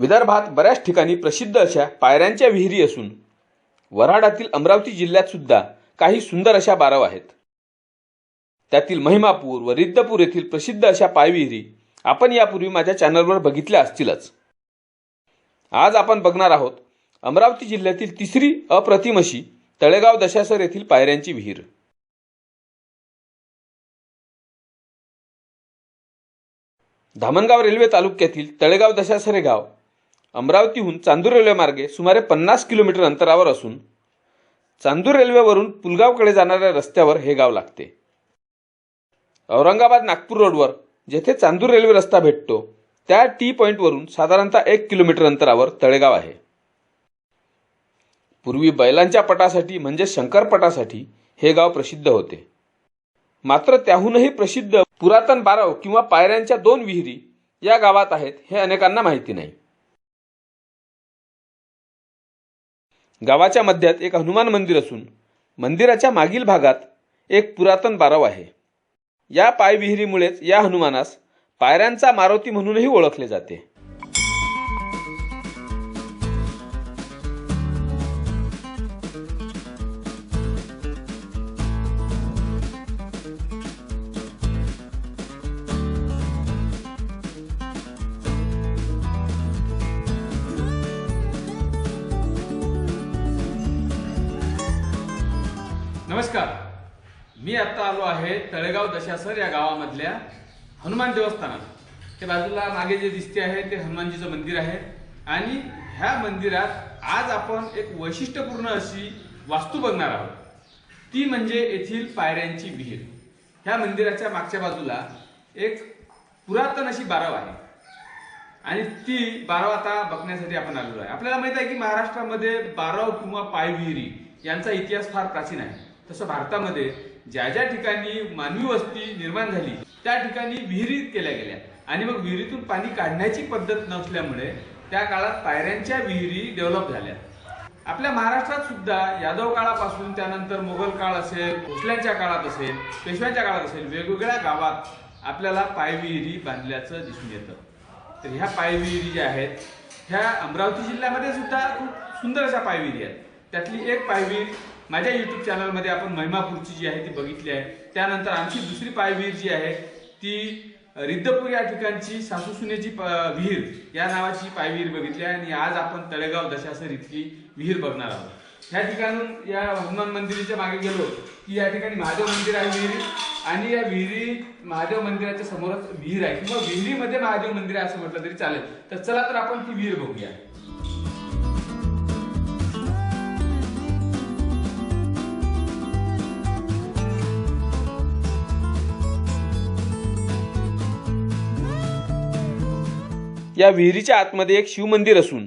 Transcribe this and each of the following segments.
विदर्भात बऱ्याच ठिकाणी प्रसिद्ध अशा पायऱ्यांच्या विहिरी असून वऱ्हाडातील अमरावती जिल्ह्यात सुद्धा काही सुंदर अशा बारव आहेत. त्यातील महिमापूर व रिद्धपूर येथील प्रसिद्ध अशा पायविहिरी आपण यापूर्वी माझ्या चॅनलवर बघितल्या असतीलच. आज आपण बघणार आहोत अमरावती जिल्ह्यातील तिसरी अप्रतिम अशी तळेगाव दशासर येथील पायऱ्यांची विहीर. धामणगाव रेल्वे तालुक्यातील तळेगाव दशासरे गाव अमरावतीहून चांदूर रेल्वे मार्गे सुमारे पन्नास किलोमीटर अंतरावर असून चांदूर रेल्वेवरून पुलगावकडे जाणाऱ्या रस्त्यावर हे गाव लागते. औरंगाबाद नागपूर रोडवर जेथे चांदूर रेल्वे रस्ता भेटतो त्या टी पॉईंटवरून साधारणतः एक किलोमीटर अंतरावर तळेगाव आहे. पूर्वी बैलांच्या पटासाठी म्हणजे शंकरपटासाठी हे गाव प्रसिद्ध होते. मात्र त्याहूनही प्रसिद्ध पुरातन बारव किंवा पायऱ्यांच्या दोन विहिरी या गावात आहेत हे अनेकांना माहिती नाही. गावाच्या मध्यात एक हनुमान मंदिर असून मंदिराच्या मागील भागात एक पुरातन बारव आहे. या पायविहिरीमुळेच या हनुमानास पायऱ्यांचा मारुती म्हणूनही ओळखले जाते. नमस्कार. मी आत्ता आलो आहे तळेगाव दशासर या गावामधल्या हनुमान देवस्थानात. ते बाजूला मागे जे दिसते आहे ते हनुमानजीचं मंदिर आहे. आणि ह्या मंदिरात आज आपण एक वैशिष्ट्यपूर्ण अशी वास्तू बघणार आहोत. ती म्हणजे येथील पायऱ्यांची विहीर. ह्या मंदिराच्या मागच्या बाजूला एक पुरातन अशी बारव आहे. आणि ती बारव आता बघण्यासाठी आपण आलेलो आहे. आपल्याला माहीत आहे की महाराष्ट्रामध्ये बारव किंवा पायविहिरी यांचा इतिहास फार प्राचीन आहे. तसं भारतामध्ये ज्या ज्या ठिकाणी मानवी वस्ती निर्माण झाली त्या ठिकाणी विहिरी केल्या गेल्या. आणि मग विहिरीतून पाणी काढण्याची पद्धत नसल्यामुळे त्या काळात पायऱ्यांच्या विहिरी डेव्हलप झाल्या. आपल्या महाराष्ट्रात सुद्धा यादव काळापासून त्यानंतर मोगल काळ असेल भोसल्यांच्या काळात असेल पेशव्यांच्या काळात असेल वेगवेगळ्या गावात आपल्याला पायविहिरी बांधल्याचं दिसून येतं. तर ह्या पायविहिरी ज्या आहेत ह्या अमरावती जिल्ह्यामध्ये सुद्धा खूप सुंदर अशा पायविहिरी आहेत. त्यातली एक पायविहीर माझ्या युट्यूब चॅनलमध्ये आपण महिमापूरची जी आहे ती बघितली आहे. त्यानंतर आमची दुसरी पायवीर जी आहे ती रिद्धपूर या ठिकाणची सासूसुनेची प- विहीर या नावाची पायविहीर बघितली आहे. आणि आज आपण तळेगाव दशासर इथली विहीर बघणार आहोत. ह्या ठिकाणून या हनुमान मंदिराच्या मागे गेलो की या ठिकाणी महादेव मंदिर आहे विहिरी. आणि या विहिरी महादेव मंदिराच्या समोरच विहीर आहे. किंवा विहिरीमध्ये महादेव मंदिर आहे असं म्हटलं तरी चालेल. तर चला तर आपण ती विहीर बघूया. या विहिरीच्या आतमध्ये एक शिवमंदिर असून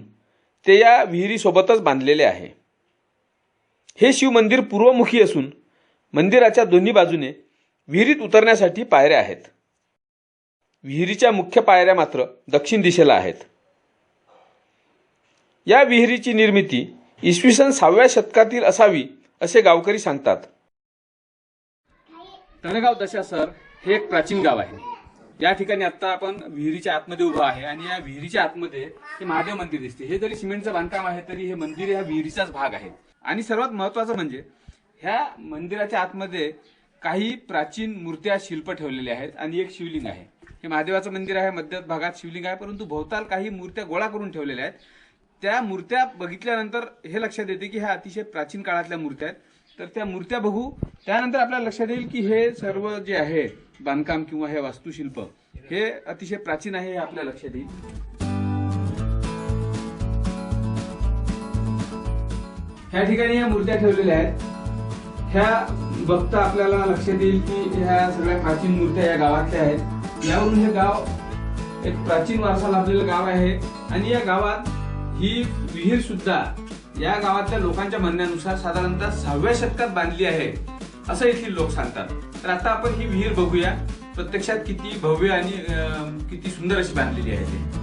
ते या विहिरीसोबतच बांधलेले आहे. हे शिवमंदिर पूर्वमुखी असून मंदिराच्या दोन्ही बाजूने विहिरीत उतरण्यासाठी पायऱ्या आहेत. विहिरीच्या मुख्य पायऱ्या मात्र दक्षिण दिशेला आहेत. या विहिरीची निर्मिती इसवी सन सहाव्या शतकातील असावी असे गावकरी सांगतात. तळेगाव दशासर हे एक प्राचीन गाव आहे. या ठिकाणी आता आपण विहिरीच्या आतमध्ये उभा आहे आणि या विहिरीच्या आतमध्ये हे महादेव मंदिर दिसते. हे जरी सिमेंटचं बांधकाम आहे तरी हे मंदिर ह्या विहिरीचाच भाग आहे. आणि सर्वात महत्वाचं म्हणजे ह्या मंदिराच्या आतमध्ये काही प्राचीन मूर्त्या शिल्प ठेवलेले आहेत आणि एक शिवलिंग आहे. हे महादेवाचं मंदिर आहे मध्य भागात शिवलिंग आहे परंतु भोवताल काही मूर्त्या गोळा करून ठेवलेल्या आहेत. त्या मूर्त्या बघितल्यानंतर हे लक्षात येते की ह्या अतिशय प्राचीन काळातल्या मूर्त्या आहेत. तर त्या मूर्त्या बघू त्यानंतर आपल्याला लक्षात येईल की हे सर्व जे आहे बांधकाम किंवा हे वास्तुशिल्प हे अतिशय प्राचीन आहे हे आपल्या लक्षात येईल. ह्या ठिकाणी या मूर्त्या ठेवलेल्या आहेत. ह्या बघता आपल्याला लक्षात येईल की ह्या सगळ्या प्राचीन मूर्त्या या गावातल्या आहेत. यावरून हे गाव एक प्राचीन वारसा लाभलेलं गाव आहे आणि या गावात ही विहीर सुद्धा या गावातल्या लोकांच्या म्हणण्यानुसार साधारणतः सहाव्या शतकात बांधली आहे असं येथील लोक सांगतात. तर आता आपण ही विहीर बघूया. प्रत्यक्षात किती भव्य आणि किती सुंदर अशी बांधलेली आहे.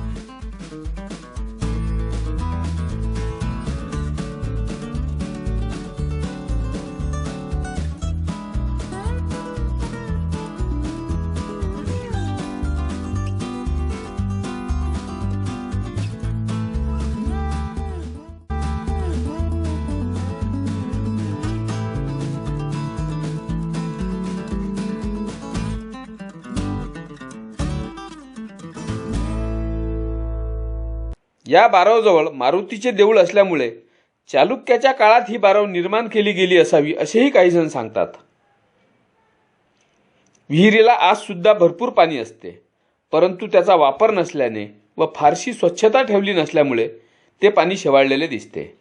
या बारवजवळ मारुतीचे देऊळ असल्यामुळे चालुक्याच्या काळात ही बारव निर्माण केली गेली असावी असेही काही जण सांगतात. विहिरीला आज सुद्धा भरपूर पाणी असते. परंतु त्याचा वापर नसल्याने व फारशी स्वच्छता ठेवली नसल्यामुळे ते पाणी शेवाळलेले दिसते.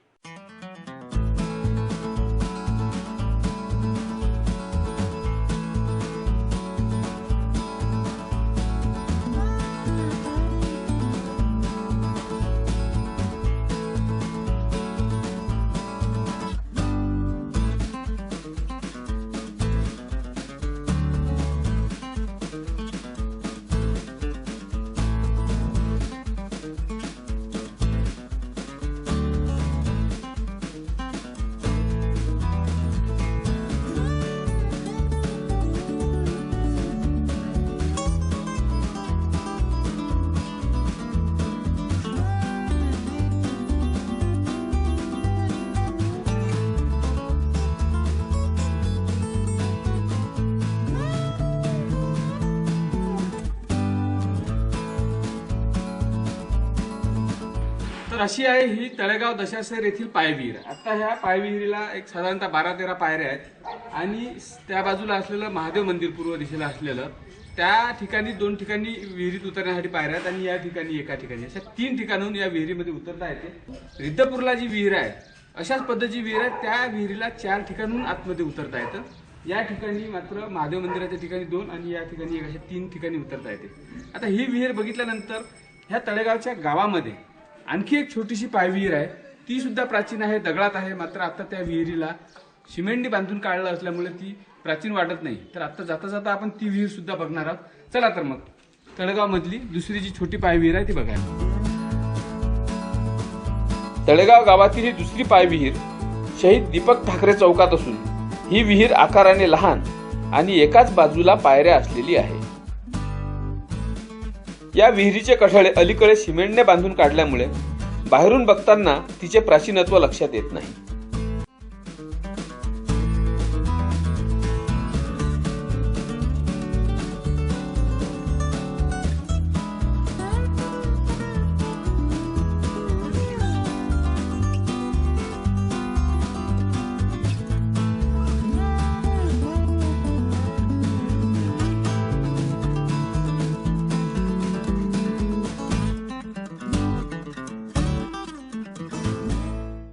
तर अशी आहे ही तळेगाव दशासर येथील पायविहीर. आता ह्या पायविहिरीला एक साधारणतः बारा तेरा पायऱ्या आहेत. आणि त्या बाजूला असलेलं महादेव मंदिर पूर्व दिशेला असलेलं त्या ठिकाणी दोन ठिकाणी विहिरीत उतरण्यासाठी पायऱ्या आहेत आणि या ठिकाणी एका ठिकाणी. अशा तीन ठिकाणून या विहिरीमध्ये उतरता येते. रिद्धपूरला जी विहीर आहे अशाच पद्धतीची विहीर आहे. त्या विहिरीला चार ठिकाणून आतमध्ये उतरता येतं. या ठिकाणी मात्र महादेव मंदिराच्या ठिकाणी दोन आणि या ठिकाणी एक अशा तीन ठिकाणी उतरता येते. आता ही विहीर बघितल्यानंतर ह्या तळेगावच्या गावामध्ये आणखी एक छोटीशी पायविहीर आहे. ती सुद्धा प्राचीन आहे दगडात आहे मात्र आता त्या विहिरीला सिमेंटने बांधून काढलं असल्यामुळे ती प्राचीन वाटत नाही. तर आता जाता जाता आपण ती विहीर सुद्धा बघणार आहोत. चला तर मग तळेगाव मधली दुसरी जी छोटी पायविहीर आहे ती बघायला. तळेगाव गावातील ही दुसरी पायविहीर शहीद दीपक ठाकरे चौकात असून ही विहीर आकाराने लहान आणि एकाच बाजूला पायऱ्या असलेली आहे. या विहिरीचे कठळे अलीकडे सिमेंटने बांधून काढल्यामुळे बाहेरून बघताना तिचे प्राचीनत्व लक्षात येत नाही.